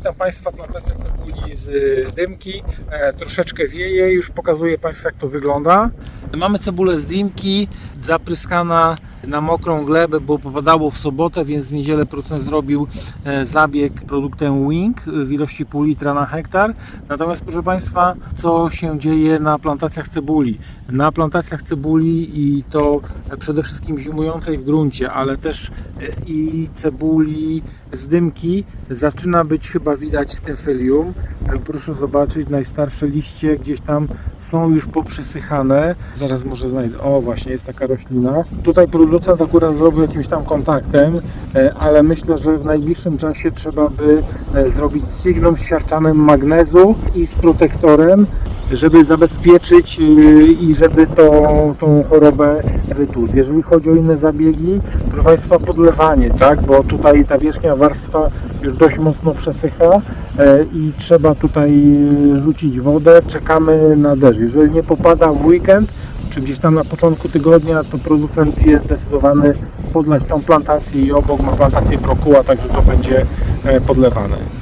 Witam Państwa, plantacja cebuli z dymki. E, troszeczkę wieje, już pokazuję Państwu jak to wygląda. Mamy cebulę z dymki, zapryskana na mokrą glebę, bo popadało w sobotę, więc w niedzielę producent zrobił e, zabieg produktem Wing w ilości pół litra na hektar. Natomiast proszę Państwa, co się dzieje na plantacjach cebuli? Na plantacjach cebuli i to przede wszystkim zimującej w gruncie, ale też e, i cebuli z dymki zaczyna być chyba widać stymfylium. E, Proszę zobaczyć, najstarsze liście gdzieś tam są już poprzysychane. Zaraz może znajdę. O, właśnie jest taka roślina. Tutaj producent akurat zrobił jakimś tam kontaktem, e, ale myślę, że w najbliższym czasie trzeba by e, zrobić signum z siarczanem magnezu i z protektorem, żeby zabezpieczyć yy, i żeby tą, tą chorobę wytłuc. Jeżeli chodzi o inne zabiegi, proszę Państwa, podlewanie, tak, bo tutaj ta wierzchnia warstwa już dość mocno przesycha e, i trzeba tutaj e, rzucić wodę. Czekamy na deszcz. Jeżeli nie popada w weekend, czy gdzieś tam na początku tygodnia, to producent jest zdecydowany podlać tą plantację i obok ma plantację brokuła, także to będzie e, podlewane.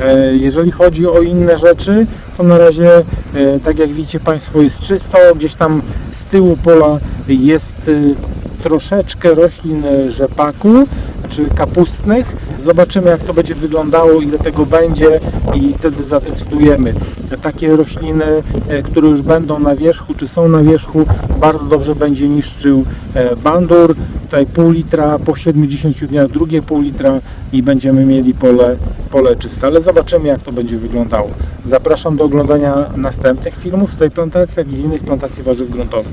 E, Jeżeli chodzi o inne rzeczy, to na razie, e, tak jak widzicie Państwo, jest czysto. Gdzieś tam z tyłu pola jest e, troszeczkę roślin rzepaku, czy kapustnych. Zobaczymy jak to będzie wyglądało, ile tego będzie i wtedy zadecydujemy. Takie rośliny, e, które już będą na wierzchu, czy są na wierzchu, bardzo dobrze będzie niszczył e, bandur. Tutaj pół litra, po 70 dniach drugie pół litra i będziemy mieli pole, pole czyste. Ale zobaczymy jak to będzie wyglądało. Zapraszam do oglądania następnych filmów z tej plantacji, jak i innych plantacji warzyw gruntowych.